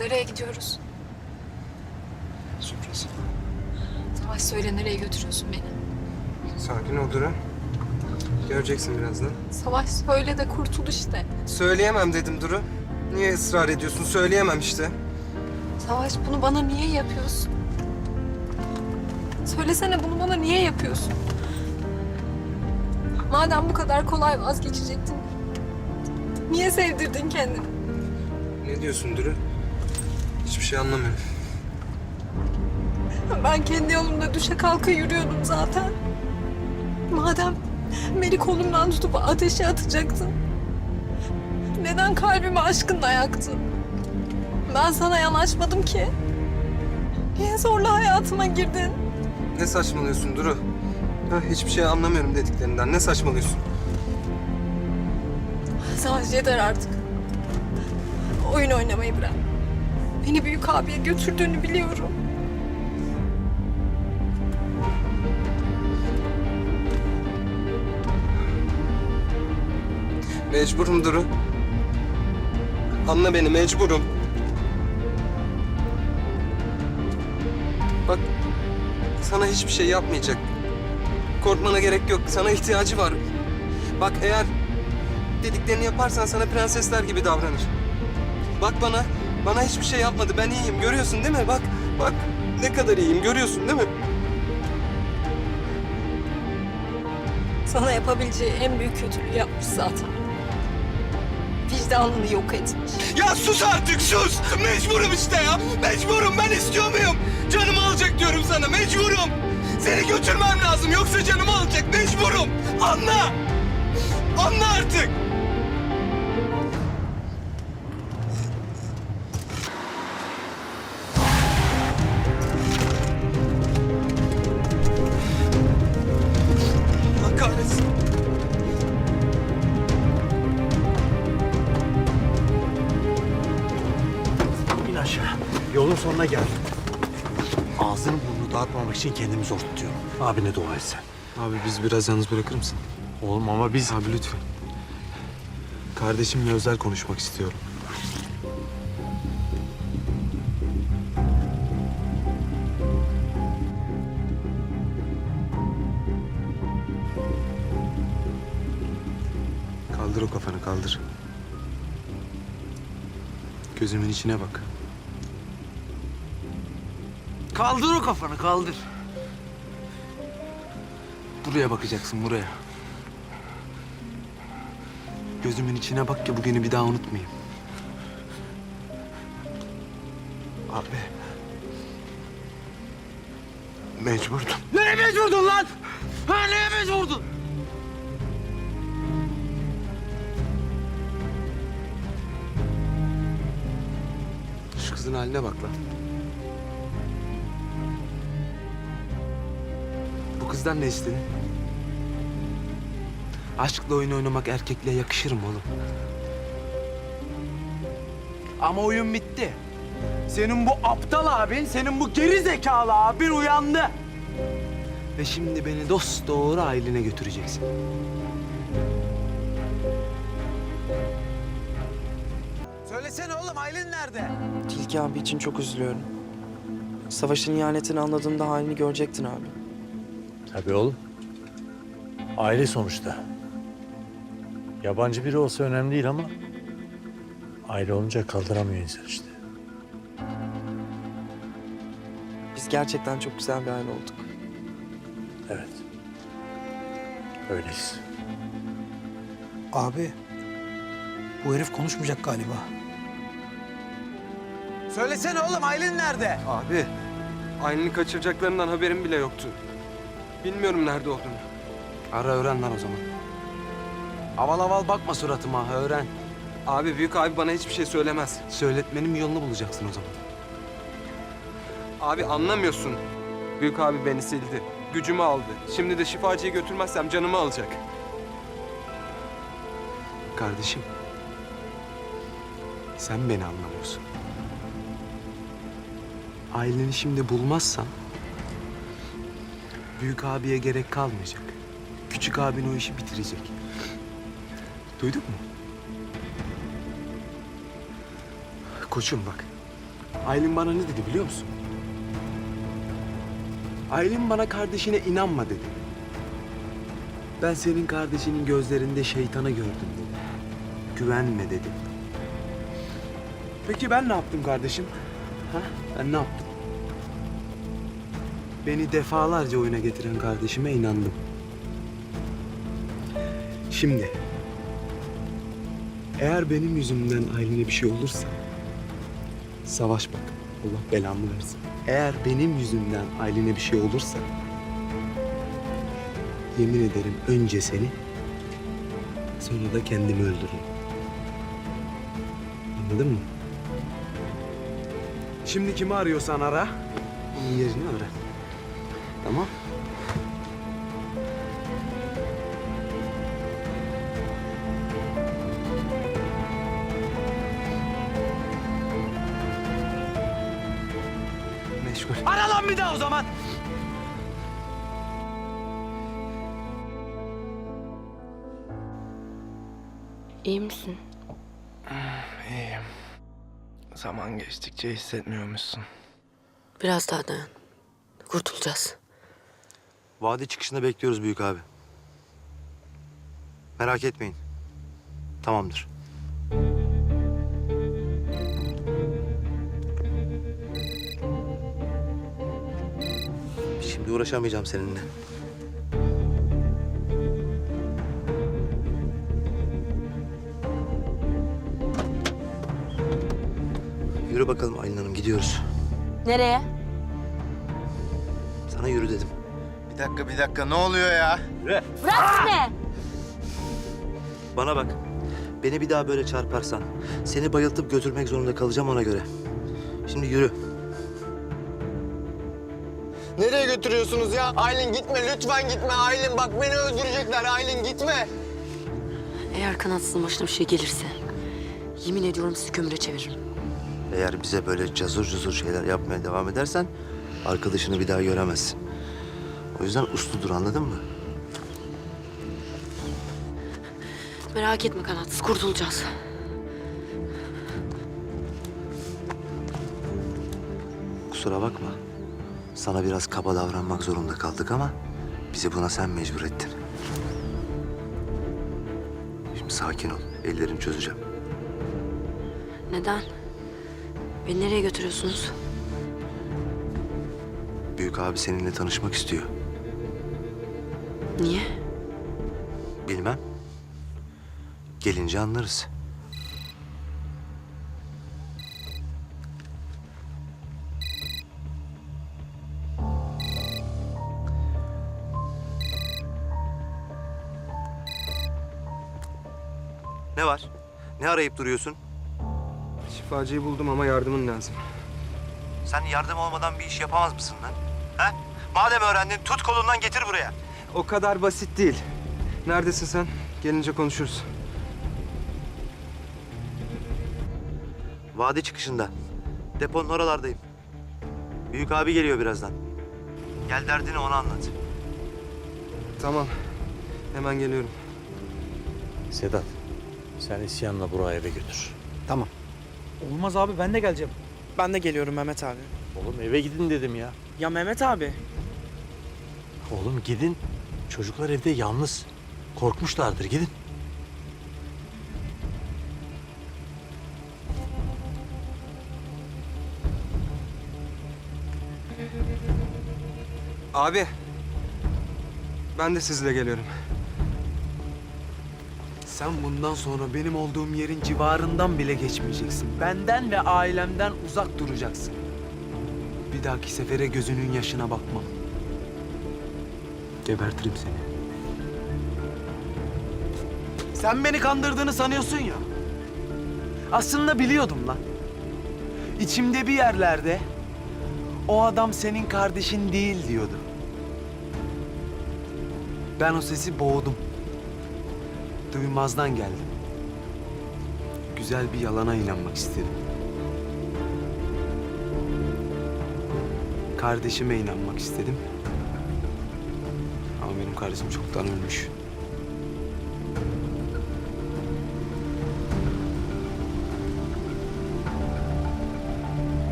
Nereye gidiyoruz? Sürpriz. Savaş söyle nereye götürüyorsun beni? Sakin ol Duru. Göreceksin birazdan. Savaş söyle de kurtul işte. Söyleyemem dedim Duru. Niye ısrar ediyorsun? Söyleyemem işte. Savaş bunu bana niye yapıyorsun? Söylesene bunu bana niye yapıyorsun? Madem bu kadar kolay vazgeçecektin. Niye sevdirdin kendini? Ne diyorsun Duru? Hiçbir şey anlamıyorum. Ben kendi yolumda düşe kalka yürüyordum zaten. Madem beni kolumdan tutup ateşe atacaktın. Neden kalbimi aşkınla yaktın? Ben sana yanaşmadım ki. Niye zorla hayatıma girdin? Ne saçmalıyorsun Duru? Ha, hiçbir şey anlamıyorum dediklerinden. Ne saçmalıyorsun? Savaş yeter artık. Oyun oynamayı bırak. Beni büyük abiye götürdüğünü biliyorum. Mecburum Duru. Anla beni, mecburum. Bak, sana hiçbir şey yapmayacak. Korkmana gerek yok. Sana ihtiyacı var. Bak eğer dediklerini yaparsan sana prensesler gibi davranır. Bak bana, bana hiçbir şey yapmadı. Ben iyiyim. Görüyorsun değil mi? Bak, bak ne kadar iyiyim. Görüyorsun değil mi? Sana yapabileceği en büyük kötülüğü yapmış zaten. Vicdanını yok etmiş. Ya sus artık sus. Mecburum işte ya. Mecburum ben istiyor muyum? Canımı alacak diyorum sana mecburum. Seni götürmem lazım yoksa canımı alacak mecburum. Anla. Anla artık. İn aşağı. Yolun sonuna geldim. Ağzını burnunu dağıtmamak için kendimi zor tutuyorum. Abine dua et sen. Abi biz biraz yalnız bırakır mısın? Oğlum ama biz... Abi lütfen. Kardeşimle özel konuşmak istiyorum. Kaldır o kafanı kaldır. Gözümün içine bak. Kaldır o kafanı kaldır. Buraya bakacaksın buraya. Gözümün içine bak ki bugünü bir daha unutmayayım. Abi. Mecburdum. Neye mecburdun lan? Ha neye mecburdun? Şu kızın haline bak lan. Bu kızdan ne istedin? Aşkla oyun oynamak erkekliğe yakışır mı oğlum? Ama oyun bitti. Senin bu aptal abin, senin bu geri zekalı abin uyandı. Ve şimdi beni dost doğru ailene götüreceksin. Söylesene oğlum Aylin nerede? Tilki abi için çok üzülüyorum. Savaşın ihanetini anladığında halini görecektin abi. Tabii oğlum. Aile sonuçta. Yabancı biri olsa önemli değil ama... ...aile olunca kaldıramıyor insan işte. Biz gerçekten çok güzel bir aile olduk. Evet. Öyleyiz. Abi, bu herif konuşmayacak galiba. Söylesene oğlum Aylin nerede? Abi, Aylin'i kaçıracaklarından haberim bile yoktu. Bilmiyorum nerede olduğunu. Ara öğren lan o zaman. Aval aval bakma suratıma öğren. Abi büyük abi bana hiçbir şey söylemez. Söyletmenin yolunu bulacaksın o zaman. Abi anlamıyorsun. Büyük abi beni sildi. Gücümü aldı. Şimdi de şifacıya götürmezsem canımı alacak. Kardeşim. Sen beni anlamıyorsun. Aileni şimdi bulmazsan... ...büyük abiye gerek kalmayacak. Küçük abin o işi bitirecek. Duydun mu? Koçum bak. Aylin bana ne dedi biliyor musun? Aylin bana kardeşine inanma dedi. Ben senin kardeşinin gözlerinde şeytanı gördüm dedi. Güvenme dedi. Peki ben ne yaptım kardeşim? Ha? Ben ne yaptım? Beni defalarca oyuna getiren kardeşime inandım. Şimdi eğer benim yüzümden Aylin'e bir şey olursa savaş bak. Allah belamı versin. Eğer benim yüzümden Aylin'e bir şey olursa yemin ederim önce seni sonra da kendimi öldürürüm. Anladın mı? Şimdi kimi arıyorsan ara. Onun yerini öğren. Tamam? Meşgul. Ara lan bir daha o zaman. İyi misin? İyiyim. Zaman geçtikçe hissetmiyormuşsun. Biraz daha dayan. Kurtulacağız. Vadi çıkışında bekliyoruz büyük abi. Merak etmeyin. Tamamdır. Şimdi uğraşamayacağım seninle. Yürü bakalım Aylin Hanım gidiyoruz. Nereye? Sana yürü dedim. Bir dakika bir dakika ne oluyor ya? Bırak ne? Bana bak. Beni bir daha böyle çarparsan seni bayıltıp götürmek zorunda kalacağım ona göre. Şimdi yürü. Nereye götürüyorsunuz ya? Aylin gitme lütfen gitme Aylin bak beni öldürecekler Aylin gitme. Eğer kanatsızın başına bir şey gelirse... ...yemin ediyorum sizi kömüre çeviririm. Eğer bize böyle cazur cuzur şeyler yapmaya devam edersen arkadaşını bir daha göremezsin. O yüzden uslu dur anladın mı? Merak etme kanatsız kurtulacağız. Kusura bakma. Sana biraz kaba davranmak zorunda kaldık ama bizi buna sen mecbur ettin. Şimdi sakin ol. Ellerini çözeceğim. Neden? Beni nereye götürüyorsunuz? Büyük abi seninle tanışmak istiyor. Niye? Bilmem. Gelince anlarız. Ne var? Ne arayıp duruyorsun? Şifacıyı buldum ama yardımın lazım. Sen yardım olmadan bir iş yapamaz mısın lan? He? Madem öğrendin tut kolundan getir buraya. O kadar basit değil. Neredesin sen? Gelince konuşuruz. Vadi çıkışında. Deponun oralardayım. Büyük abi geliyor birazdan. Gel derdini ona anlat. Tamam. Hemen geliyorum. Sedat, sen isyanla Burak'ı eve götür. Tamam. Olmaz abi ben de geleceğim. Ben de geliyorum Mehmet abi. Oğlum eve gidin dedim ya. Ya Mehmet abi. Oğlum gidin. Çocuklar evde yalnız. Korkmuşlardır gidin. Abi. Ben de sizle geliyorum. Sen bundan sonra benim olduğum yerin civarından bile geçmeyeceksin. Benden ve ailemden uzak duracaksın. Bir dahaki sefere gözünün yaşına bakmam. Gebertirim seni. Sen beni kandırdığını sanıyorsun ya. Aslında biliyordum lan. İçimde bir yerlerde o adam senin kardeşin değil diyordu. Ben o sesi boğdum. Duymazdan geldim. Güzel bir yalana inanmak istedim. Kardeşime inanmak istedim. Benim kardeşim çoktan ölmüş.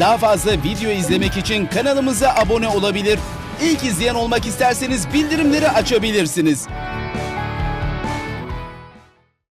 Daha fazla video izlemek için kanalımıza abone olabilir. İlk izleyen olmak isterseniz bildirimleri açabilirsiniz.